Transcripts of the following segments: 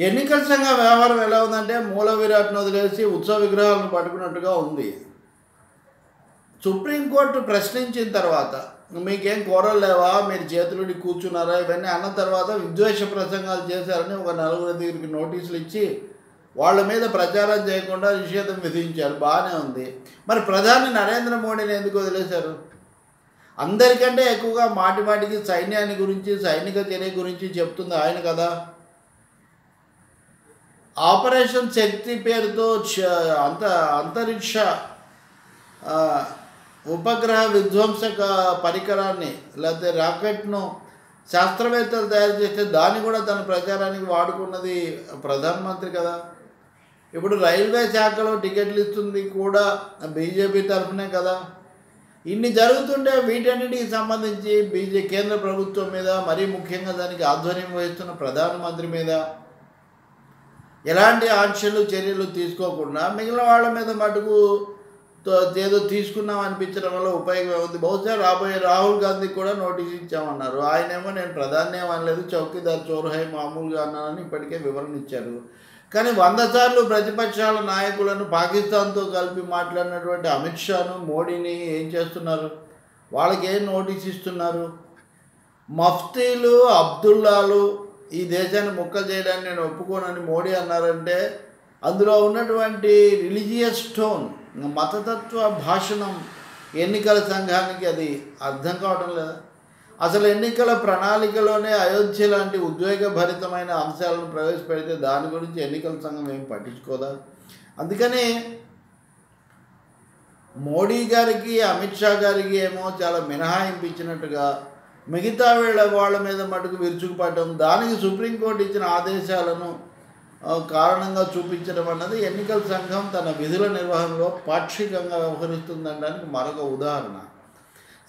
ఎన్నికల సంఘ వ్యవహారం ఎలా ఉందంటే మూల విరాట్ను వదిలేసి ఉత్సవ విగ్రహాలను పట్టుకున్నట్టుగా ఉంది. సుప్రీంకోర్టు ప్రశ్నించిన తర్వాత మీకేం కూరలు లేవా? మీరు చేతులుడి కూర్చున్నారా? ఇవన్నీ అన్న తర్వాత విద్వేష ప్రసంగాలు చేశారని ఒక నలుగురు దగ్గరికి నోటీసులు ఇచ్చి వాళ్ళ మీద ప్రచారం చేయకుండా నిషేధం విధించారు. బాగానే ఉంది. మరి ప్రధాని నరేంద్ర మోడీని ఎందుకు వదిలేశారు? అందరికంటే ఎక్కువగా మాటి మాటికి సైన్యాన్ని గురించి సైనిక చర్య గురించి చెప్తుంది ఆయన కదా. ఆపరేషన్ శక్తి పేరుతో చ- అంత అంతరిక్ష ఉపగ్రహ విధ్వంసక పరికరాన్ని లేకపోతే రాకెట్ను శాస్త్రవేత్తలు తయారు చేస్తే దాన్ని కూడా తన ప్రచారానికి వాడుకున్నది ప్రధానమంత్రి కదా. ఇప్పుడు రైల్వే శాఖలో టికెట్లు ఇస్తుంది కూడా బీజేపీ తరఫునే కదా. ఇన్ని జరుగుతుంటే వీటన్నిటికి సంబంధించి బీజే కేంద్ర ప్రభుత్వం మీద మరీ ముఖ్యంగా దానికి ఆధ్వర్యం వహిస్తున్న ప్రధానమంత్రి మీద ఎలాంటి ఆంక్షలు చర్యలు తీసుకోకుండా మిగిలిన వాళ్ళ మీద మటుకు ఏదో తీసుకున్నాం అనిపించడం వల్ల ఉపయోగం ఉంది బహుశా రాబోయే రాహుల్ గాంధీకి కూడా నోటీస్ ఇచ్చామన్నారు. ఆయనేమో నేను ప్రధాని అనలేదు చౌకీదార్ చోరహై మామూలుగా అన్నానని ఇప్పటికే వివరణ ఇచ్చారు. కానీ వంద సార్లు ప్రతిపక్షాల నాయకులను పాకిస్తాన్తో కలిపి మాట్లాడినటువంటి అమిత్ షాను మోడీని ఏం చేస్తున్నారు? వాళ్ళకి ఏం నోటీస్ ఇస్తున్నారు? మఫ్తీలు అబ్దుల్లాలు ఈ దేశాన్ని ముక్కలు చేయడానికి నేను ఒప్పుకోనని మోడీ అన్నారంటే అందులో ఉన్నటువంటి రిలీజియస్ టోన్ మతతత్వ భాషణం ఎన్నికల సంఘానికి అది అర్థం కావడం లేదా? అసలు ఎన్నికల ప్రణాళికలోనే అయోధ్య లాంటి ఉద్వేగభరితమైన అంశాలను ప్రవేశపెడితే దాని గురించి ఎన్నికల సంఘం ఏం పట్టించుకోదా? అందుకని మోడీ గారికి అమిత్ షా గారికి ఏమో చాలా మినహాయింపు ఇచ్చినట్టుగా మిగతా వీళ్ళ వాళ్ళ మీద మటుకు విరుచుకుపడటం దానికి సుప్రీంకోర్టు ఇచ్చిన ఆదేశాలను కారణంగా చూపించడం అన్నది ఎన్నికల సంఘం తన విధుల నిర్వహణలో పాక్షికంగా వ్యవహరిస్తుందనడానికి మరొక ఉదాహరణ.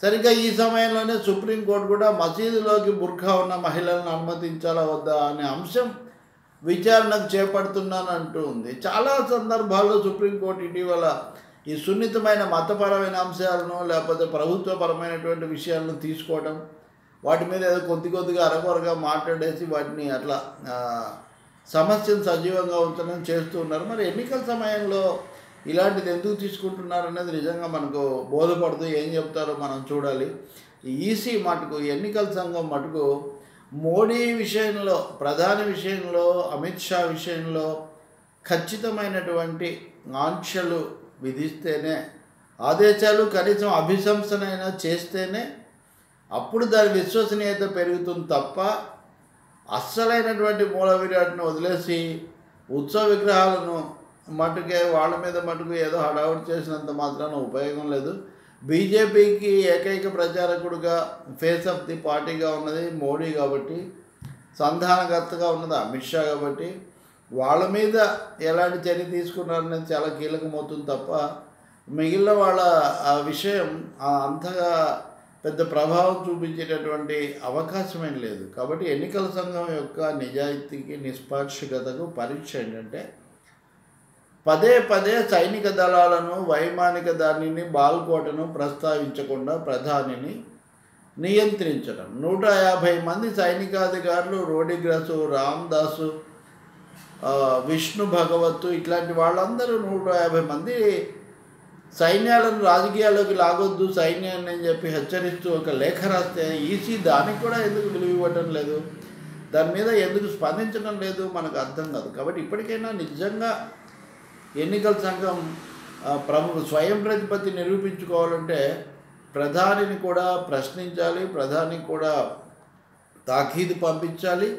సరిగ్గా ఈ సమయంలోనే సుప్రీంకోర్టు కూడా మసీదులోకి బుర్ఖా ఉన్న మహిళలను అనుమతించాలా వద్దా అనే అంశం విచారణకు చేపడుతున్నాను అంటూ ఉంది. చాలా సందర్భాల్లో సుప్రీంకోర్టు ఇటీవల ఈ సున్నితమైన మతపరమైన అంశాలను లేకపోతే ప్రభుత్వపరమైనటువంటి విషయాలను తీసుకోవడం వాటి మీద ఏదో కొద్ది కొద్దిగా అరకొరగా మాట్లాడేసి వాటిని అట్లా సమస్యను సజీవంగా ఉంచడం చేస్తూ ఉన్నారు. మరి ఎన్నికల సమయంలో ఇలాంటిది ఎందుకు తీసుకుంటున్నారు అనేది నిజంగా మనకు బోధపడుతూ ఏం చెప్తారో మనం చూడాలి. ఈసీ మటుకు ఎన్నికల సంఘం మటుకు మోడీ విషయంలో ప్రధాని విషయంలో అమిత్ షా విషయంలో ఖచ్చితమైనటువంటి ఆంక్షలు విధిస్తేనే ఆదేశాలు కనీసం అభిశంసనైనా చేస్తేనే అప్పుడు దాని విశ్వసనీయత పెరుగుతుంది తప్ప అస్సలైనటువంటి మూల విరాట్ను వదిలేసి ఉత్సవ విగ్రహాలను మటుకే వాళ్ళ మీద మటుకు ఏదో హడావుడి చేసినంత మాత్రాన ఉపయోగం లేదు. బీజేపీకి ఏకైక ప్రచారకుడుగా ఫేస్ ఆఫ్ ది పార్టీగా ఉన్నది మోడీ కాబట్టి సంధానకర్తగా ఉన్నది అమిత్ షా కాబట్టి వాళ్ళ మీద ఎలాంటి చర్య తీసుకున్నారనేది చాలా కీలకమవుతుంది తప్ప మిగిలిన వాళ్ళ ఆ విషయం అంతగా పెద్ద ప్రభావం చూపించేటటువంటి అవకాశమేం లేదు. కాబట్టి ఎన్నికల సంఘం యొక్క నిజాయితీకి నిష్పాక్షికతకు పరీక్ష ఏంటంటే పదే పదే సైనిక దళాలను వైమానిక దానిని బాల్కోటను ప్రస్తావించకుండా ప్రధానిని నియంత్రించడం. నూట యాభై మంది సైనికాధికారులు రోడిగ్రసు రామ్దాసు విష్ణు భగవత్తు ఇట్లాంటి వాళ్ళందరూ నూట యాభై మంది సైన్యాలను రాజకీయాల్లోకి లాగొద్దు సైన్యాన్ని అని చెప్పి హెచ్చరిస్తూ ఒక లేఖ రాస్తే ఈసీ దానికి కూడా ఎందుకు విలువ ఇవ్వటం లేదు? దాని మీద ఎందుకు స్పందించడం లేదు? మనకు అర్థం కాదు. కాబట్టి ఇప్పటికైనా నిజంగా ఎన్నికల సంఘం ప్రముఖ స్వయం ప్రతిపత్తి నిరూపించుకోవాలంటే ప్రధానిని కూడా ప్రశ్నించాలి ప్రధానికి కూడా తాఖీదు పంపించాలి.